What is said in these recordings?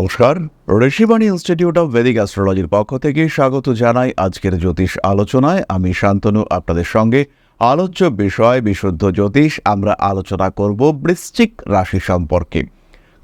নমস্কার। Rishibani institute of Vedic অ্যাস্ট্রোলজির পক্ষ থেকে স্বাগত জানাই আজকের জ্যোতিষ আলোচনায়। আমি শান্তনু, আপনাদের সঙ্গে আলোচ্য বিষয়, বিশুদ্ধ জ্যোতিষ আমরা আলোচনা করব বৃশ্চিক রাশি সম্পর্কে।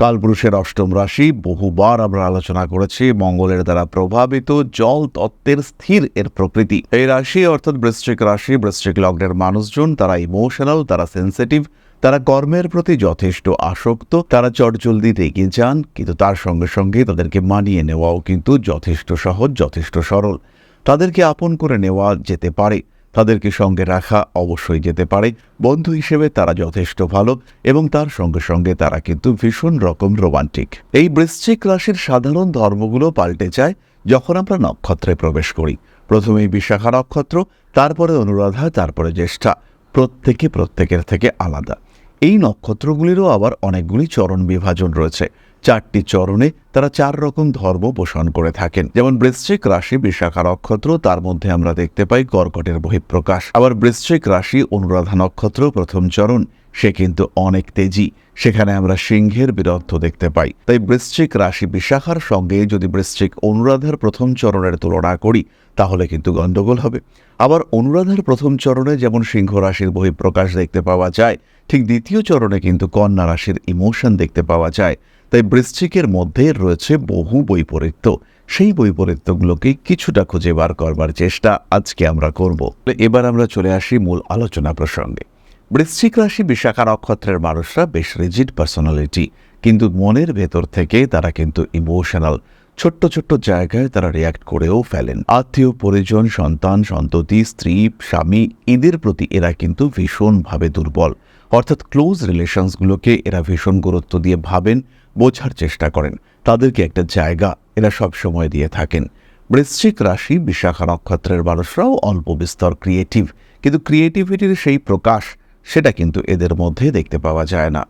কালপুরুষের অষ্টম রাশি, বহুবার আমরা আলোচনা করেছি, মঙ্গলের দ্বারা প্রভাবিত, জল তত্ত্বের স্থির এর প্রকৃতি। এই রাশি অর্থাৎ বৃশ্চিক রাশি, বৃশ্চিক লগ্নের মানুষজন, তারা ইমোশনাল তারা সেন্সিটিভ তারা কর্মের প্রতি যথেষ্ট আসক্ত, তারা চটজলদিতে এগিয়ে যান, কিন্তু তার সঙ্গে সঙ্গে তাদেরকে মানিয়ে নেওয়াও কিন্তু যথেষ্ট সহজ, যথেষ্ট সরল। তাদেরকে আপন করে নেওয়া যেতে পারে, তাদেরকে সঙ্গে রাখা অবশ্যই যেতে পারে। বন্ধু হিসেবে তারা যথেষ্ট ভালো এবং তার সঙ্গে সঙ্গে তারা কিন্তু ভীষণ রকম রোমান্টিক। এই বৃশ্চিক রাশির সাধারণ ধর্মগুলো পাল্টে যায় যখন আমরা নক্ষত্রে প্রবেশ করি। প্রথমেই বিশাখা নক্ষত্র, তারপরে অনুরাধা, তারপরে জ্যেষ্ঠা। প্রত্যেকে প্রত্যেকের থেকে আলাদা। এই নক্ষত্রগুলিরও আবার অনেকগুলি চরণ বিভাজন রয়েছে। চারটি চরণে তারা চার রকম ধর্ম পোষণ করে থাকেন। যেমন বৃশ্চিক রাশি বিশাখা নক্ষত্র, তার মধ্যে আমরা দেখতে পাই কর্কটের বহিঃপ্রকাশ। আবার বৃশ্চিক রাশি অনুরাধা নক্ষত্র প্রথম চরণ। সে কিন্তু অনেক তেজি। সেখানে আমরা সিংহের বীরত্ব দেখতে পাই। তাই বৃশ্চিক রাশি বিশাখার সঙ্গে যদি বৃশ্চিক অনুরাধার প্রথম চরণের তুলনা করি, তাহলে কিন্তু গণ্ডগোল হবে। আবার অনুরাধার প্রথম চরণে যেমন সিংহ রাশির বহিঃপ্রকাশ দেখতে পাওয়া যায়, ঠিক দ্বিতীয় চরণে কিন্তু কন্যা রাশির ইমোশন দেখতে পাওয়া যায়। তাই বৃশ্চিকের মধ্যে রয়েছে বহু বৈপরীত্য। সেই বৈপরীত্যগুলোকে কিছুটা খুঁজে বার করবার চেষ্টা আজকে আমরা করব। এবার আমরা চলে আসি মূল আলোচনা প্রসঙ্গে। বৃশ্চিক রাশি বিশাখা নক্ষত্রের মানুষরা বেশ রিজিড পার্সোনালিটি কিন্তু মনের ভেতর থেকে তারা কিন্তু ইমোশনাল ছোট্ট ছোট্ট জায়গায় তারা রিয়াক্ট করেও ফেলেন। আত্মীয়, পরিজন, সন্তান, সন্ততি, স্ত্রী, স্বামী, এদের প্রতি এরা কিন্তু ভীষণভাবে দুর্বল। অর্থাৎ ক্লোজ রিলেশনসগুলোকে এরা ভীষণ গুরুত্ব দিয়ে ভাবেন, বোঝার চেষ্টা করেন। তাদেরকে একটা জায়গা এরা সব সময় দিয়ে থাকেন। বৃশ্চিক রাশি বিশাখা নক্ষত্রের মানুষরাও অল্প বিস্তর ক্রিয়েটিভ কিন্তু ক্রিয়েটিভিটির সেই প্রকাশ সেটা কিন্তু এদের মধ্যে দেখতে পাওয়া যায় না।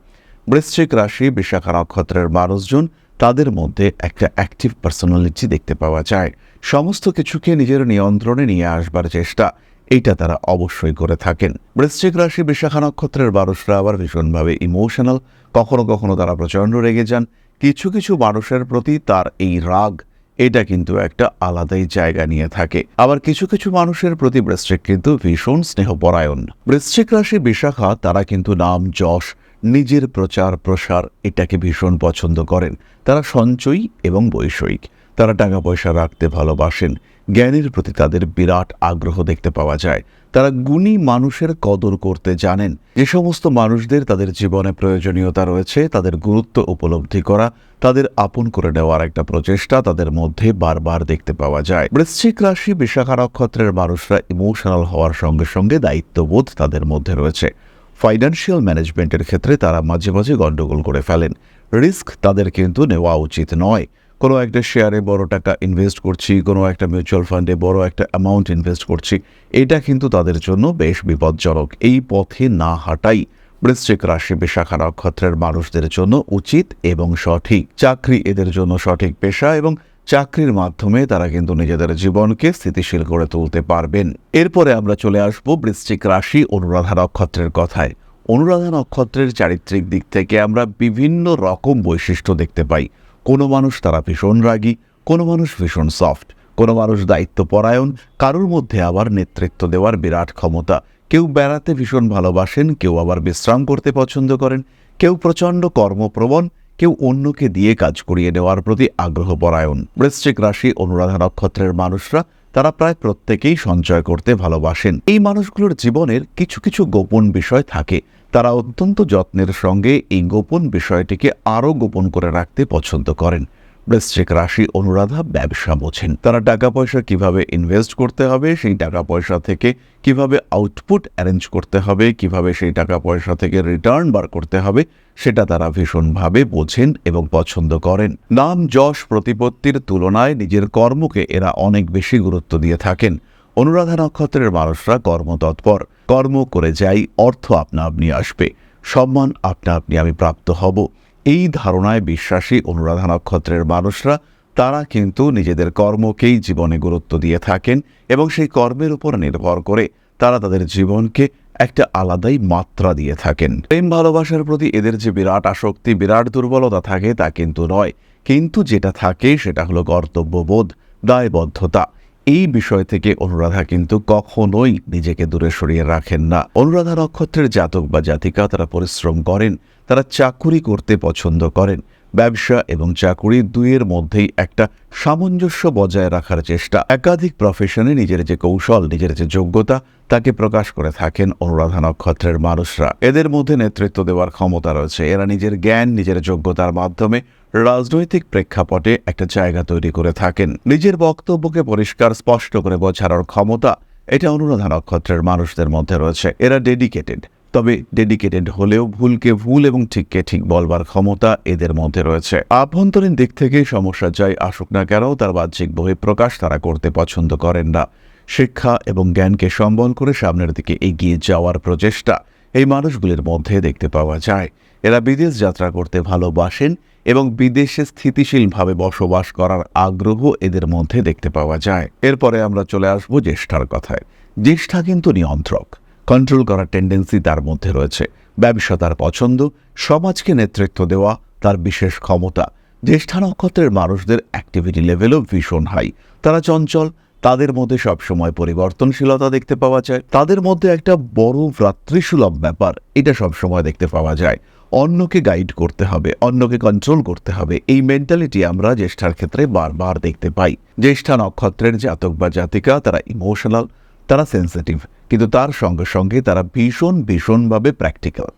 বৃশ্চিক রাশি, বিশাখা নক্ষত্রের মানুষজন তাদের মধ্যে একটা অ্যাক্টিভ পার্সোনালিটি দেখতে পাওয়া যায়। সমস্ত কিছুকে নিজের নিয়ন্ত্রণে নিয়ে আসবার চেষ্টা, এইটা তারা অবশ্যই করে থাকেন। বৃশ্চিক রাশি, বিশাখা নক্ষত্রের মানুষরা আবার ভীষণভাবে ইমোশনাল কখনো কখনো তারা প্রচণ্ড রেগে যান। কিছু কিছু মানুষের প্রতি তার এই রাগ এটা কিন্তু একটা আলাদাই জায়গা নিয়ে থাকে। আবার কিছু কিছু মানুষের প্রতি বৃশ্চিক কিন্তু ভীষণ স্নেহপরায়ণ। বৃশ্চিক রাশি বিশাখা, তারা কিন্তু নাম যশ, নিজের প্রচার প্রসার এটাকে ভীষণ পছন্দ করেন। তারা সঞ্চয়ী এবং বৈষয়িক। তারা টাকা পয়সা রাখতে ভালোবাসেন। জ্ঞানের প্রতি তাদের বিরাট আগ্রহ দেখতে পাওয়া যায়। তারা গুণী মানুষের কদর করতে জানেন। যে সমস্ত মানুষদের তাদের জীবনে প্রয়োজনীয়তা রয়েছে, তাদের গুরুত্ব উপলব্ধি করা, তাদের আপন করে নেওয়ার একটা প্রচেষ্টা তাদের মধ্যে বারবার দেখতে পাওয়া যায়। বৃশ্চিক রাশি বিশাখা নক্ষত্রের মানুষরা ইমোশনাল হওয়ার সঙ্গে সঙ্গে দায়িত্ববোধ তাদের মধ্যে রয়েছে। ফাইন্যান্সিয়াল ম্যানেজমেন্টের ক্ষেত্রে তারা মাঝে মাঝে গণ্ডগোল করে ফেলেন। রিস্ক তাদের কিন্তু নেওয়া উচিত নয়। কোনো একটা শেয়ারে বড় টাকা ইনভেস্ট করছি, কোনো একটা মিউচুয়াল ফান্ডে বড় একটা অ্যামাউন্ট ইনভেস্ট করছি, এটা কিন্তু তাদের জন্য বেশ বিপজ্জনক। এই পথে না হাঁটাই বৃশ্চিক রাশি বিশাখা নক্ষত্রের মানুষদের জন্য উচিত এবং সঠিক। চাকরি এদের জন্য সঠিক পেশা এবং চাকরির মাধ্যমে তারা কিন্তু নিজেদের জীবনকে স্থিতিশীল করে তুলতে পারবেন। এরপরে আমরা চলে আসব বৃশ্চিক রাশি অনুরাধা নক্ষত্রের কথায়। অনুরাধা নক্ষত্রের চারিত্রিক দিক থেকে আমরা বিভিন্ন রকম বৈশিষ্ট্য দেখতে পাই। কোনো মানুষ তারা ভীষণ রাগী, কোনো মানুষ ভীষণ সফট কোনো মানুষ দায়িত্বপরায়ণ, কারোর মধ্যে আবার নেতৃত্ব দেওয়ার বিরাট ক্ষমতা। কেউ বেড়াতে ভীষণ ভালোবাসেন, কেউ আবার বিশ্রাম করতে পছন্দ করেন, কেউ প্রচণ্ড কর্মপ্রবণ, কেউ অন্যকে দিয়ে কাজ করিয়ে নেওয়ার প্রতি আগ্রহ পরায়ণ বৃশ্চিক রাশি অনুরাধা নক্ষত্রের মানুষরা, তারা প্রায় প্রত্যেকেই সঞ্চয় করতে ভালোবাসেন। এই মানুষগুলোর জীবনের কিছু কিছু গোপন বিষয় থাকে তারা অত্যন্ত যত্নের সঙ্গে এই গোপন বিষয়টিকে আরও গোপন করে রাখতে পছন্দ করেন। বৃশ্চিক রাশি অনুরাধা ব্যবসা বোঝেন। তারা টাকা পয়সা কীভাবে ইনভেস্ট করতে হবে, সেই টাকা পয়সা থেকে কীভাবে আউটপুট অ্যারেঞ্জ করতে হবে, কীভাবে সেই টাকা পয়সা থেকে রিটার্ন বার করতে হবে, সেটা তারা ভীষণভাবে বোঝেন এবং পছন্দ করেন। নাম, যশ, প্রতিপত্তির তুলনায় নিজের কর্মকে এরা অনেক বেশি গুরুত্ব দিয়ে থাকেন। অনুরাধা নক্ষত্রের মানুষরা কর্মতৎপর কর্ম করে যাই, অর্থ আপনা আপনি আসবে। সম্মান আপনা আপনি আমি প্রাপ্ত হব। এই ধারণায় বিশ্বাসী অনুরাধা নক্ষত্রের মানুষরা, তারা কিন্তু নিজেদের কর্মকেই জীবনে গুরুত্ব দিয়ে থাকেন এবং সেই কর্মের উপর নির্ভর করে তারা তাদের জীবনকে একটা আলাদাই মাত্রা দিয়ে থাকেন। প্রেম ভালোবাসার প্রতি এদের যে বিরাট আসক্তি, বিরাট দুর্বলতা থাকে তা কিন্তু নয়। কিন্তু যেটা থাকে সেটা হলো কর্তব্যবোধ, দায়বদ্ধতা। এই বিষয় থেকে অনুরাধা কিন্তু কখনোই নিজেকে দূরে সরিয়ে রাখেন না। অনুরাধা নক্ষত্রের জাতক বা জাতিকা তারা পরিশ্রম করেন, তারা চাকুরি করতে পছন্দ করেন। ব্যবসা এবং চাকুরি দুইয়ের মধ্যেই একটা সামঞ্জস্য বজায় রাখার চেষ্টা। একাধিক প্রফেশনে নিজের যে কৌশল, নিজের যে যোগ্যতা, তাকে প্রকাশ করে থাকেন অনুরাধা নক্ষত্রের মানুষরা। এদের মধ্যে নেতৃত্ব দেওয়ার ক্ষমতা রয়েছে। এরা নিজের জ্ঞান, নিজের যোগ্যতার মাধ্যমে রাজনৈতিক প্রেক্ষাপটে একটা জায়গা তৈরি করে থাকেন। নিজের বক্তব্যকে পরিষ্কার, স্পষ্ট করে বোঝানোর ক্ষমতা এটা অনুরাধা নক্ষত্রের মানুষদের মধ্যে রয়েছে। এরা ডেডিকেটেড তবে ডেডিকেটেড হলেও ভুলকে ভুল এবং ঠিককে ঠিক বলবার ক্ষমতা এদের মধ্যে রয়েছে। আভ্যন্তরীণ দিক থেকে সমস্যা যাই আসুক না কেন তার বাহ্যিক বহিঃপ্রকাশ তারা করতে পছন্দ করেন না। শিক্ষা এবং জ্ঞানকে সম্বল করে সামনের দিকে এগিয়ে যাওয়ার প্রচেষ্টা এই মানুষগুলির মধ্যে দেখতে পাওয়া যায়, এরা বিদেশ যাত্রা করতে ভালোবাসেন এবং বিদেশে স্থিতিশীলভাবে বসবাস করার আগ্রহ এদের মধ্যে দেখতে পাওয়া যায়। এরপরে আমরা চলে আসব জ্যেষ্ঠার কথায়। জ্যেষ্ঠা কিন্তু নিয়ন্ত্রক কন্ট্রোল করার টেন্ডেন্সি তার মধ্যে রয়েছে। ব্যবসা তার পছন্দ, সমাজকে নেতৃত্ব দেওয়া তার বিশেষ ক্ষমতা। জ্যেষ্ঠা নক্ষত্রের মানুষদের অ্যাক্টিভিটি লেভেলও ভীষণ হাই তারা চঞ্চল তাদের মধ্যে সবসময় পরিবর্তনশীলতা দেখতে পাওয়া যায়। তাদের মধ্যে একটা বড় ভ্রাতৃসুলভ ব্যাপার, এটা সবসময় দেখতে পাওয়া যায়। অন্যকে গাইড করতে হবে, অন্যকে কন্ট্রোল করতে হবে। এই মেন্টালিটি আমরা জ্যেষ্ঠার ক্ষেত্রে বারবার দেখতে পাই। জ্যেষ্ঠা নক্ষত্রের জাতক বা জাতিকা, তারা ইমোশনাল তারা সেন্সিটিভ কিন্তু তার সঙ্গে সঙ্গে তারা ভীষণ ভীষণভাবে প্র্যাকটিক্যাল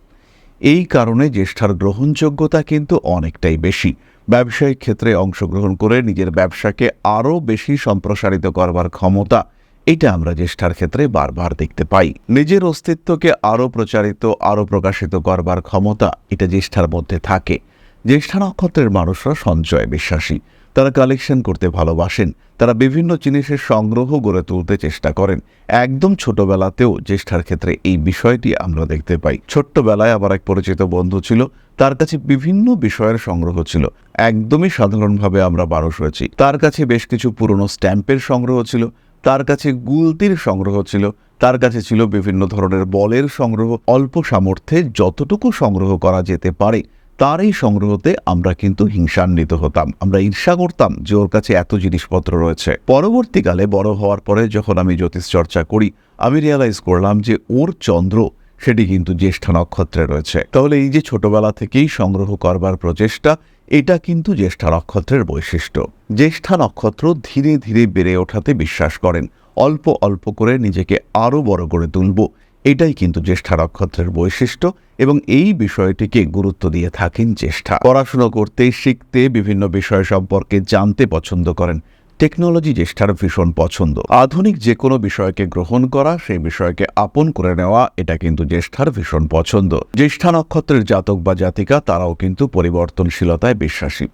এই কারণে জ্যেষ্ঠার গ্রহণযোগ্যতা কিন্তু অনেকটাই বেশি। ব্যবসায়িক ক্ষেত্রে অংশগ্রহণ করে নিজের ব্যবসাকে আরও বেশি সম্প্রসারিত করবার ক্ষমতা, এটা আমরা জ্যেষ্ঠার ক্ষেত্রে বারবার দেখতে পাই। নিজের অস্তিত্বকে আরও প্রচারিত, আরও প্রকাশিত করবার ক্ষমতা এটা জ্যেষ্ঠার মধ্যে থাকে। জ্যেষ্ঠা নক্ষত্রের মানুষরা সঞ্চয় বিশ্বাসী। তারা কালেকশন করতে ভালোবাসেন। তারা বিভিন্ন জিনিসের সংগ্রহ গড়ে তুলতে চেষ্টা করেন। একদম ছোটবেলাতেও জ্যেষ্ঠার ক্ষেত্রে এই বিষয়টি আমরা দেখতে পাই। ছোট্টবেলায় আমার এক পরিচিত বন্ধু ছিল, তার কাছে বিভিন্ন বিষয়ের সংগ্রহ ছিল। একদমই সাধারণভাবে আমরা মানুষ হয়েছি। তার কাছে বেশ কিছু পুরনো স্ট্যাম্পের সংগ্রহ ছিল, তার কাছে গুলতির সংগ্রহ ছিল, তার কাছে ছিল বিভিন্ন ধরনের বলের সংগ্রহ। অল্প সামর্থ্যে যতটুকু সংগ্রহ করা যেতে পারে তার এই সংগ্রহতে আমরা কিন্তু হিংসান্বিত হতাম। আমরা ঈর্ষা করতাম যে ওর কাছে এত জিনিসপত্র রয়েছে। পরবর্তীকালে বড় হওয়ার পরে যখন আমি জ্যোতিষ চর্চা করি, আমি রিয়ালাইজ করলাম যে ওর চন্দ্র, সেটি কিন্তু জ্যেষ্ঠ নক্ষত্রে রয়েছে। তাহলে এই যে ছোটবেলা থেকেই সংগ্রহ করবার প্রচেষ্টা, এটা কিন্তু জ্যেষ্ঠা নক্ষত্রের বৈশিষ্ট্য। জ্যেষ্ঠা নক্ষত্র ধীরে ধীরে বেড়ে ওঠাতে বিশ্বাস করেন। অল্প অল্প করে নিজেকে আরও বড় করে তুলব। এটাই কিন্তু জ্যেষ্ঠা নক্ষত্রের বৈশিষ্ট্য এবং এই বিষয়টিকে গুরুত্ব দিয়ে থাকেন জ্যেষ্ঠা। পড়াশুনো করতে, শিখতে, বিভিন্ন বিষয় সম্পর্কে জানতে পছন্দ করেন। টেকনোলজি জ্যেষ্ঠার ভীষণ পছন্দ। আধুনিক যে কোনো বিষয়কে গ্রহণ করা, সেই বিষয়কে আপন করে নেওয়া, এটা কিন্তু জ্যেষ্ঠার ভীষণ পছন্দ। জ্যেষ্ঠা নক্ষত্রের জাতক বা জাতিকা, তারাও কিন্তু পরিবর্তনশীলতায় বিশ্বাসী।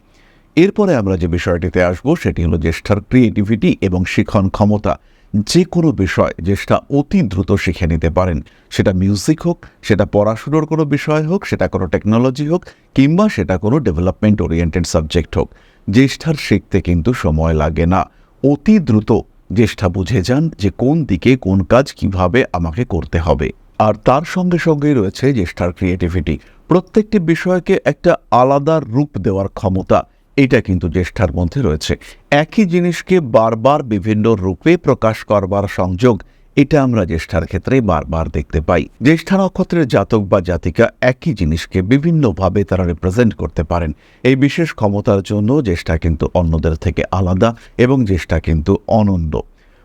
এরপরে আমরা যে বিষয়টিতে আসব, সেটি হলো জ্যেষ্ঠার ক্রিয়েটিভিটি এবং শিখন ক্ষমতা। যে কোনো বিষয় যেটা অতি দ্রুত শিখে নিতে পারেন। সেটা মিউজিক হোক, সেটা পড়াশুনোর কোনো বিষয় হোক, সেটা কোনো টেকনোলজি হোক, কিংবা সেটা কোনো ডেভেলপমেন্ট ওরিয়েন্টেড সাবজেক্ট হোক। জ্যেষ্ঠার শিখতে কিন্তু সময় লাগে না। অতি দ্রুত জ্যেষ্ঠা বুঝে যান যে কোন দিকে কোন কাজ কীভাবে আমাকে করতে হবে। আর তার সঙ্গে সঙ্গেই রয়েছে জ্যেষ্ঠার ক্রিয়েটিভিটি প্রত্যেকটি বিষয়কে একটা আলাদা রূপ দেওয়ার ক্ষমতা। এটা কিন্তু জ্যেষ্ঠার মধ্যে রয়েছে। একই জিনিসকে বারবার বিভিন্ন রূপে প্রকাশ করবার সংযোগ, এটা আমরা জ্যেষ্ঠার ক্ষেত্রে বারবার দেখতে পাই। জ্যেষ্ঠা নক্ষত্রের জাতক বা জাতিকা একই জিনিসকে বিভিন্নভাবে তারা রিপ্রেজেন্ট করতে পারেন। এই বিশেষ ক্ষমতার জন্য জ্যেষ্ঠা কিন্তু অন্যদের থেকে আলাদা এবং জ্যেষ্ঠা কিন্তু অনন্য।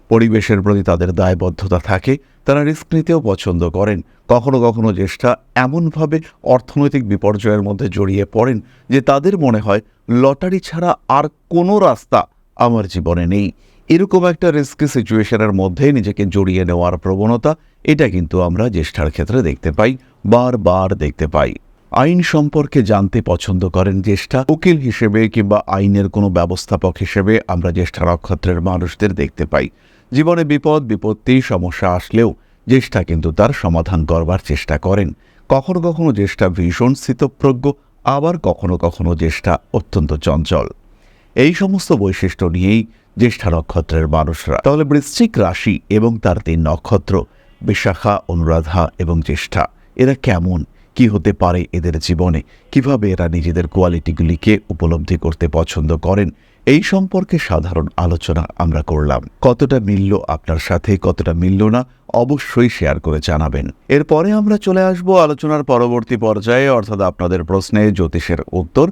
পরিবেশের প্রতি তাদের দায়বদ্ধতা থাকে, তারা রিস্ক নিতেও পছন্দ করেন। কখনো কখনো জ্যেষ্ঠা এমনভাবে অর্থনৈতিক বিপর্যয়ের মধ্যে জড়িয়ে পড়েন যে তাদের মনে হয়, লটারি ছাড়া আর কোনো রাস্তা আমার জীবনে নেই। এরকম একটা রিস্কি সিচুয়েশনের মধ্যে নিজেকে জড়িয়ে নেওয়ার প্রবণতা, এটা কিন্তু আমরা জ্যেষ্ঠার ক্ষেত্রে দেখতে পাই, বারবার দেখতে পাই। আইন সম্পর্কে জানতে পছন্দ করেন জ্যেষ্ঠা, উকিল হিসেবে কিংবা আইনের কোনো ব্যবস্থাপক হিসেবে আমরা জ্যেষ্ঠা নক্ষত্রের মানুষদের দেখতে পাই। জীবনে বিপদ, বিপত্তি, সমস্যা আসলেও জ্যেষ্ঠা কিন্তু তার সমাধান করবার চেষ্টা করেন। কখনো কখনো জ্যেষ্ঠা ভীষণ স্থিতপ্রজ্ঞ আবার কখনো কখনো জ্যেষ্ঠা অত্যন্ত চঞ্চল। এই সমস্ত বৈশিষ্ট্য নিয়েই জ্যেষ্ঠা নক্ষত্রের মানুষরা। তাহলে বৃশ্চিক রাশি এবং তার তিন নক্ষত্র, বিশাখা, অনুরাধা এবং জ্যেষ্ঠা, এরা কেমন? কি হতে পারে এদের জীবনে? কীভাবে এরা নিজেদের কোয়ালিটিগুলিকে উপলব্ধি করতে পছন্দ করেন? এই সম্পর্কে সাধারণ আলোচনা আমরা করলাম। কতটা মিলল আপনার সাথে, কতটা মিলল না, অবশ্যই শেয়ার করে জানাবেন। এরপরে আমরা চলে আসব আলোচনার পরবর্তী পর্যায়ে, অর্থাৎ আপনাদের প্রশ্নে জ্যোতিষের উত্তর।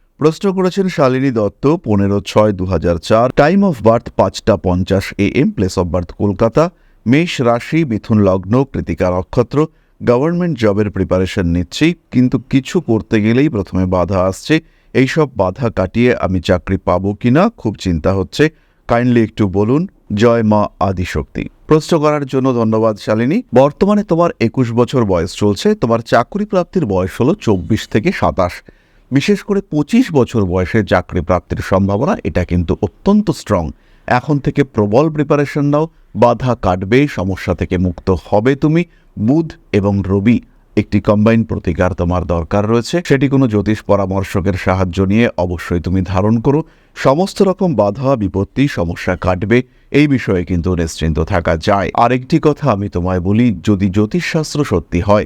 প্রশ্ন করেছেন শালিনী দত্ত, পনেরো ছয় দু চার টাইম অফ বার্থ পাঁচটা পঞ্চাশ A M place of birth Kolkata, মেষ রাশি, মিথুন লগ্ন, কৃতিকা নক্ষত্র গভর্নমেন্ট জবের প্রিপারেশন নিচ্ছি, কিন্তু কিছু করতে গেলেই প্রথমে বাধা আসছে। এইসব বাধা কাটিয়ে আমি চাকরি পাবো কিনা, খুব চিন্তা হচ্ছে। কাইন্ডলি একটু বলুন, জয় মা আদিশক্তি। প্রশ্ন করার জন্য ধন্যবাদ শালিনী। বর্তমানে তোমার একুশ বছর বয়স চলছে, তোমার চাকরি প্রাপ্তির বয়স হলো চব্বিশ থেকে সাতাশ। বিশেষ করে পঁচিশ বছর বয়সে চাকরি প্রাপ্তির সম্ভাবনা, এটা কিন্তু অত্যন্ত স্ট্রং এখন থেকে প্রবল প্রিপারেশন নাও, বাধা কাটবে, সমস্যা থেকে মুক্ত হবে তুমি। বুধ এবং রবি একটি কম্বাইন প্রতিকার তোমার দরকার রয়েছে। সেটি কোনো জ্যোতিষ পরামর্শকের সাহায্য নিয়ে অবশ্যই তুমি ধারণ করো। সমস্ত রকম বাধা, বিপত্তি, সমস্যা কাটবে, এই বিষয়ে কিন্তু নিশ্চিন্ত থাকা যায়। আরেকটি কথা আমি তোমায় বলি, যদি জ্যোতিষশাস্ত্র সত্যি হয়